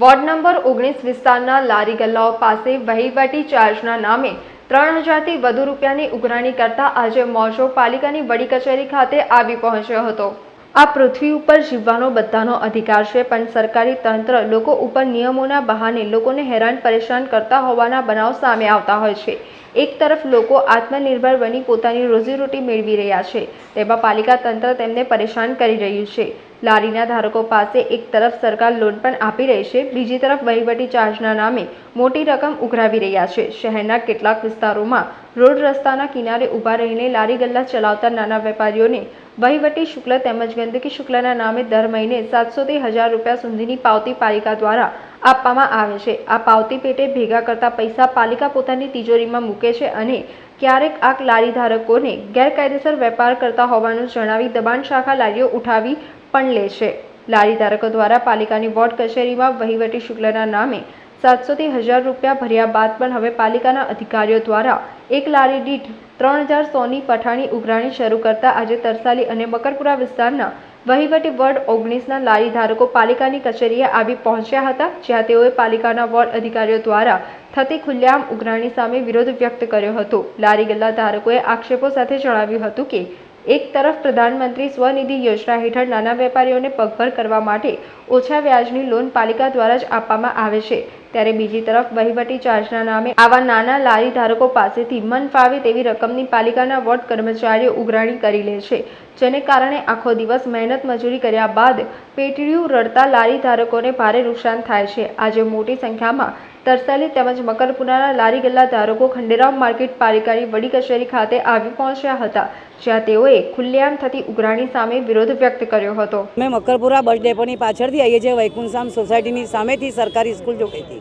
Ward number ઓગણીસ વિસ્તારના લારી ગલ્લાઓ પાસે વહીવટી ચાર્જના નામે ત્રણ હજારથી વધુ રૂપિયાની ઉઘરાણી કરતા આજે મોજો પાલિકાની વડી કચેરી ખાતે આવી પહોંચ્યો હતો. આ પૃથ્વી ઉપર જીવવાનો બધાનો અધિકાર છે, પણ સરકારી તંત્ર લોકો ઉપર નિયમોના બહાને લોકોને હેરાન પરેશાન કરતા હોવાના બનાવ સામે આવતા હોય છે. એક તરફ લોકો આત્મનિર્ભર બની પોતાની રોજીરોટી મેળવી રહ્યા છે, તેમાં પાલિકા તંત્ર તેમને પરેશાન કરી રહ્યું છે. લારીના ધારકો પાસે એક તરફ સરકાર લોન પણ આપી રહી છે, બીજી તરફ વહીવટી ચાર્જના નામે મોટી રકમ ઉઘરાવી રહ્યા છે. શહેરના કેટલાક વિસ્તારોમાં રોડ રસ્તાના કિનારે ઊભા રહીને લારી ગલ્લા ચલાવતા નાના વેપારીઓને વહીવટી શુલ્ક તેમજ ગંદકી શુલ્કના નામે દર મહિને સાતસોથી હજાર રૂપિયા સુધીની પાવતી પાલિકા દ્વારા આપવામાં આવે છે. આ પાવતી પેટે ભેગા કરતા પૈસા પાલિકા પોતાની તિજોરીમાં મૂકે છે અને ક્યારેક આ લારી ધારકોને ગેરકાયદેસર વેપાર કરતા હોવાનું જણાવી દબાણ શાખા લારીઓ ઉઠાવી પણ લેશે. લારી ધારકો દ્વારા પાલિકાની વોર્ડ કચેરીમાં વહીવટી શુક્લના નામે સાતસોથી હજાર રૂપિયા ભર્યા બાદ પણ હવે પાલિકાના અધિકારીઓ દ્વારા એક લારી દીઠ ત્રણ હજાર સોની પઠાણી ઉઘરાણી શરૂ કરતા આજે તરસાલી અને મકરપુરા વિસ્તારના વહીવટી વોર્ડ ઓગણીસના લારી ધારકો પાલિકાની કચેરીએ આવી પહોંચ્યા હતા, જ્યાં તેઓએ પાલિકાના વોર્ડ અધિકારીઓ દ્વારા થતી ખુલ્લેઆમ ઉઘરાણી સામે વિરોધ વ્યક્ત કર્યો હતો. લારી ગલ્લા ધારકોએ આક્ષેપો સાથે જણાવ્યું હતું કે એક તરફ પ્રધાનમંત્રી સ્વનિધિ યોજના હેઠળ નાના વેપારીઓને પગભર કરવા માટે ઓછા વ્યાજની લોન પાલિકા દ્વારા જ આપવામાં આવે છે. ત્યારે બીજી તરફ વહીવટી ચાર્જના નામે આવા નાના લારી ધારકો પાસેથી મન ફાવે તેવી રકમની પાલિકાના વોર્ડ કર્મચારીઓ ઉઘરાણી કરી લે છે. જેને કારણે આખો દિવસ મહેનત મજૂરી કર્યા બાદ પેટડીયું રડતા લારી ધારકોને ભારે નુકસાન થાય છે. આજે મોટી સંખ્યામાં તરસાલી તેમજ મકરપુરાના લારી ગલ્લા ધારકો ખંડેરાવ માર્કેટ પાલિકાની વડી કચેરી ખાતે આવી પહોંચ્યા હતા, જ્યાં તેઓએ ખુલ્લેઆમ થતી ઉઘરાણી સામે વિરોધ વ્યક્ત કર્યો હતો. અમે મકરપુરા બસ ડેપોની પાછળથી આવીએ છીએ વૈકુંઠધામ સોસાયટીની સામેથી સરકારી સ્કૂલ જોડેથી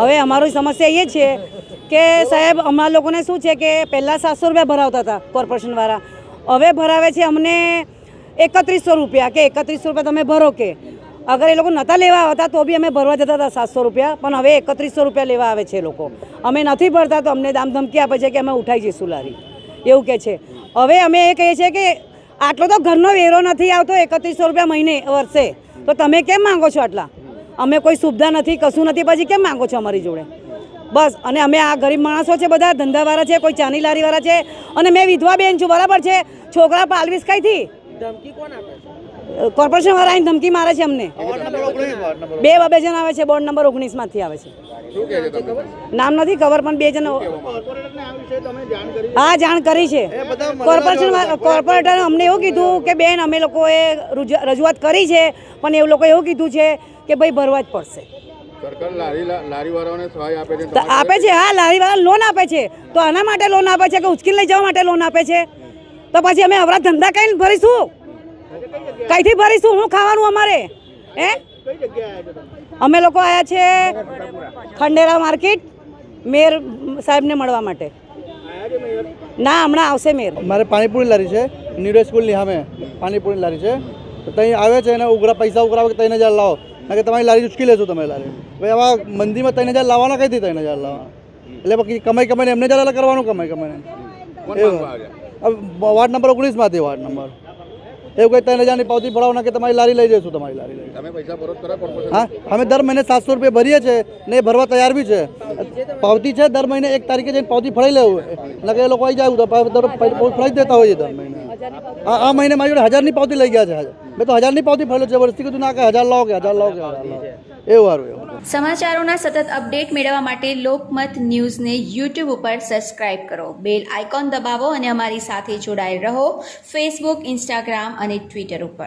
હવે અમારી સમસ્યા એ છે કે સાહેબ, અમારા લોકોને શું છે કે પહેલાં સાતસો રૂપિયા ભરાવતા હતા કોર્પોરેશનવાળા હવે ભરાવે છે અમને એકત્રીસો રૂપિયા કે એકત્રીસો રૂપિયા તમે ભરો કે? અગર એ લોકો નહોતા લેવા આવતા તો બી અમે ભરવા જતા હતા સાતસો રૂપિયા, પણ હવે એકત્રીસો રૂપિયા લેવા આવે છે લોકો. અમે નથી ભરતા તો અમને દામ ધમકી આપે છે કે અમે ઉઠાઈ જઈશું લારી. એવું કે છે. હવે અમે એ કહીએ છીએ કે આટલો તો ઘરનો વેરો નથી આવતો, એકત્રીસો રૂપિયા મહિને વર્ષે. તો તમે કેમ માંગો છો આટલા? અમે કોઈ સુવિધા નથી, કશું નથી, પછી કેમ માંગો છો અમારી જોડે? બસ, અને અમે આ ગરીબ માણસો છે બધા, ધંધાવાળા છે, કોઈ ચાની લારીવાળા છે, અને મેં વિધવા બેન છું, બરાબર છે? છોકરા પાલવીસ કઈથી? કોર્પોરેશન વાળા આવીને ધમકી મારે છે અમને. બે બે જણ આવે છે બોર્ડ નંબર ઓગણીસમાંથી આવે છે. નામ નથી ખબર પણ બે જણ હા જાણ કરી છે. કોર્પોરેશન કોર્પોરેટરે અમને એવું કીધું કે બેન અમે લોકોએ રજૂઆત કરી છે પણ એવું લોકો એવું કીધું છે કે ભાઈ ભરવા જ પડશે. સરકાર લારી લારી વાળાઓને સહાય આપે છે તો આપે છે હા લારીવાળા લોન આપે છે. તો આના માટે લોન આપે છે કે ઉચકી લઈ જવા માટે લોન આપે છે? તો પછી અમે અવરા ધંધા કઈ ભરીશું. કઈથી ભરીશું? હું ખાવાનું અમારે? હે? અમે લોકો આવ્યા છે ખંડેરા માર્કેટ મેર સાહેબને મળવા માટે. ના હમણાં આવશે મેર મારે પાણીપુરી લારી છે નીડો સ્કૂલની સામે. પાણીપુરી લારી છે. તો ત્યાં આવે છે એને ઉઘરા પૈસા ઉઘરાવે કે ત્રણ હજાર લાવો. કે તમારી લારી ઉચકી લેશો તમે લારી. ભાઈ આવા મંદીમાં ત્રણ હજાર લાવવાના કઈથી ત્રણ હજાર લાવવાના? એટલે પછી કમાઈ કમાઈને એમને જ કરવાનું કમાઈ કમાઈને. વોર્ડ નંબર ઓગણીસમાંથી વોર્ડ નંબર. એવું કંઈ ત્રણ હજારની પાવતી ભરાવના કે તમારી લારી લઈ જઈશું તમારી લારી લઈ તમે પૈસા કરો હા અમે દર મહિને સાતસો રૂપિયા ભરીએ છીએ ને એ ભરવા તૈયાર બી છે. પાવતી છે દર મહિને એક તારીખે જઈને પાવતી ફળી લેવું. નકે એ લોકો આવી જાય તો પાવ- ફળી જ દેતા હોઈએ દર મહિને. આ મહિને મારી જોડે હજારની પાવતી લઈ ગયા છે. મેં તો હજારની પાવતી ફરેલો વર્ષથી કીધું, ના, કે હજાર લાવો કે, હજાર લાવો કે એવું સારું એવું સમાચારોના સતત અપડેટ મેળવવા માટે લોકમત ન્યૂઝને યુટ્યુબ ઉપર સબસ્ક્રાઇબ કરો. બેલ આઇકોન દબાવો અને અમારી સાથે જોડાયેલ રહો ફેસબુક, ઇન્સ્ટાગ્રામ અને ટ્વિટર ઉપર.